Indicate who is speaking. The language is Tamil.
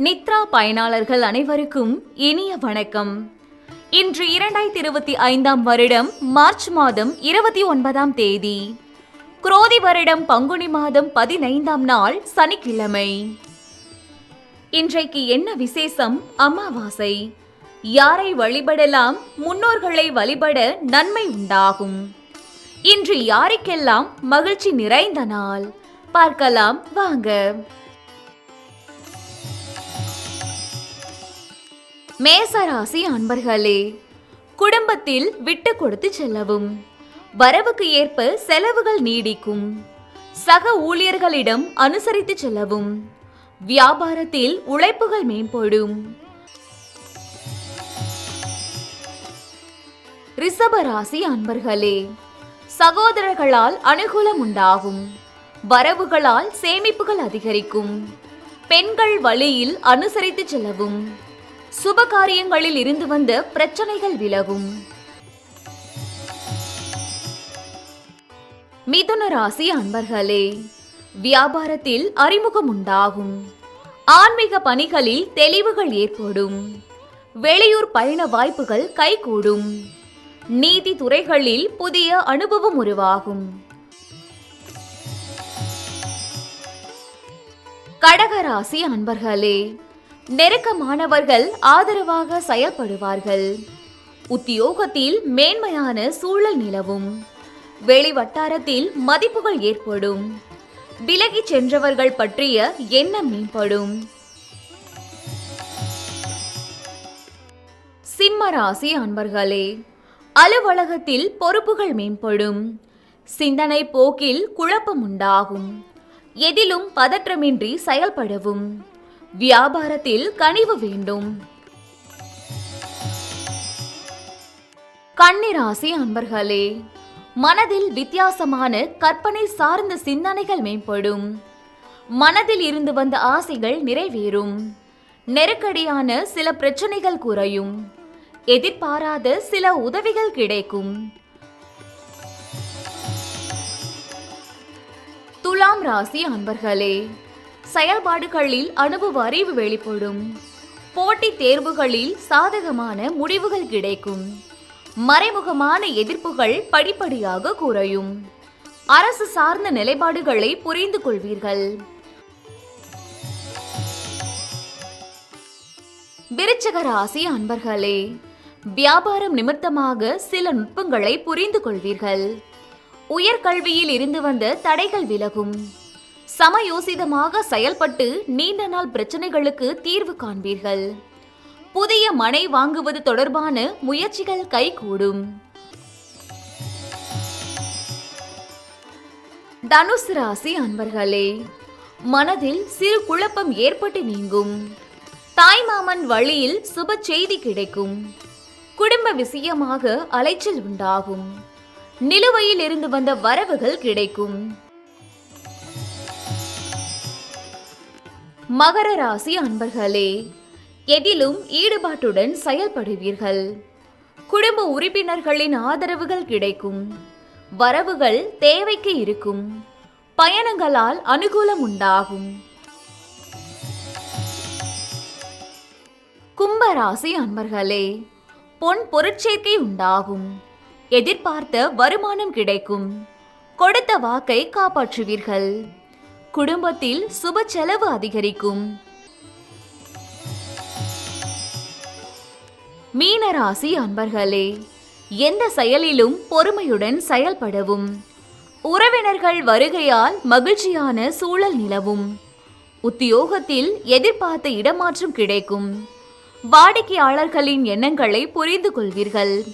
Speaker 1: நித்ரா பயனாளர்கள் அனைவருக்கும் இனிய வணக்கம். இன்று இரண்டாயிரத்தி இருபத்தி ஐந்தாம் வருடம் மார்ச் மாதம் இருபத்தி ஒன்பதாம் தேதி. குரோதி வருடம் பங்குனி மாதம் பதினைந்தாம் நாள் சனிக்கிழமை. இன்றைக்கு என்ன விசேஷம்? அமாவாசை. யாரை வழிபடலாம்? முன்னோர்களை வழிபட நன்மை உண்டாகும். இன்று யாருக்கெல்லாம் மகிழ்ச்சி நிறைந்த நாள்? பார்க்கலாம் வாங்க. மேசராசி அன்பர்களே குடும்பத்தில் விட்டு கொடுத்து செல்லவும். வரவுக்கு ஏற்ப செலவுகள் நீடிக்கும். சக ஊழியர்களிடம் அனுசரித்து செல்லவும். வியாபாரத்தில் உழைப்புகள் மேம்படும். ரிஷபராசி அன்பர்களே சகோதரர்களால் அனுகூலம் உண்டாகும். வரவுகளால் சேமிப்புகள் அதிகரிக்கும். பெண்கள் வழியில் அனுசரித்து செல்லவும். சுப காரியங்களில் இருந்து வந்த பிரச்சனைகள் விலகும். மிதுன ராசி அன்பர்களே வியாபாரத்தில் அறிமுகம் உண்டாகும். ஆன்மீக பணிகளில் தெளிவுகள் ஏற்படும். வெளியூர் பயண வாய்ப்புகள் கைகூடும். நீதி துறைகளில் புதிய அனுபவம் உருவாகும். கடகராசி அன்பர்களே நெருக்கமானவர்கள் ஆதரவாக செயல்படுவார்கள். உத்தியோகத்தில் மேன்மையான சூழல் நிலவும். வெளி வட்டாரத்தில் மதிப்புகள் ஏற்படும். விலகிச் சென்றவர்கள் பற்றிய எண்ணம் மேம்படும். சிம்ம ராசி அன்பர்களே அலுவலகத்தில் பொறுப்புகள் மேம்படும். சிந்தனை போக்கில் குழப்பம் உண்டாகும். எதிலும் பதற்றமின்றி செயல்படவும். வியாபாரத்தில் கனிவு வேண்டும். கன்னிராசி அன்பர்களே மனதில் வித்தியாசமான கற்பனை சார்ந்த சிந்தனைகள் மேம்படும். மனதில் இருந்து வந்த ஆசைகள் நிறைவேறும். நெருக்கடியான சில பிரச்சனைகள் குறையும். எதிர்பாராத சில உதவிகள் கிடைக்கும். துலாம் ராசி அன்பர்களே செயல்பாடுகளில் அனுபவ அறிவு வெளிப்படும். போட்டித் தேர்வுகளில் சாதகமான முடிவுகள் கிடைக்கும். மறைமுகமான எதிர்ப்புகள் படிப்படியாக குறையும். அரசு சார்ந்த நிலைப்பாடுகளை புரிந்து கொள்வீர்கள். விருச்சக ராசி அன்பர்களே வியாபாரம் நிமித்தமாக சில நுட்பங்களை புரிந்து கொள்வீர்கள். உயர்கல்வியில் இருந்து வந்த தடைகள் விலகும். சமயோசிதமாக செயல்பட்டு நீண்ட நாள் பிரச்சனைகளுக்கு தீர்வு காண்பீர்கள். புதிய மனை வாங்குவது தொடர்பான முயற்சிகள் கைகூடும். தனுசு ராசி அன்பர்களே மனதில் சிறு குழப்பம் ஏற்பட்டு நீங்கும். தாய்மாமன் வழியில் சுப செய்தி கிடைக்கும். குடும்ப விஷயமாக அலைச்சல் உண்டாகும். நிலுவையில் இருந்து வந்த வரவுகள் கிடைக்கும். மகர ராசி அன்பர்களே எதிலும் ஈடுபாட்டுடன் செயல்படுவீர்கள். குடும்ப உறுப்பினர்களின் ஆதரவுகள் கிடைக்கும். வரவுகள் தேவைக்கு இருக்கும். பயணங்களால் அனுகூலம் உண்டாகும். கும்பராசி அன்பர்களே பொன் பொருட்சேர்க்கை உண்டாகும். எதிர்பார்த்த வருமானம் கிடைக்கும். கொடுத்த வாக்கை காப்பாற்றுவீர்கள். குடும்பத்தில் சுப செலவு அதிகரிக்கும். மீனராசி அன்பர்களே எந்த செயலிலும் பொறுமையுடன் செயல்படவும். உறவினர்கள் வருகையால் மகிழ்ச்சியான சூழல் நிலவும். உத்தியோகத்தில் எதிர்பார்த்த இடமாற்றம் கிடைக்கும். வாடிக்கையாளர்களின் எண்ணங்களை புரிந்து கொள்வீர்கள்.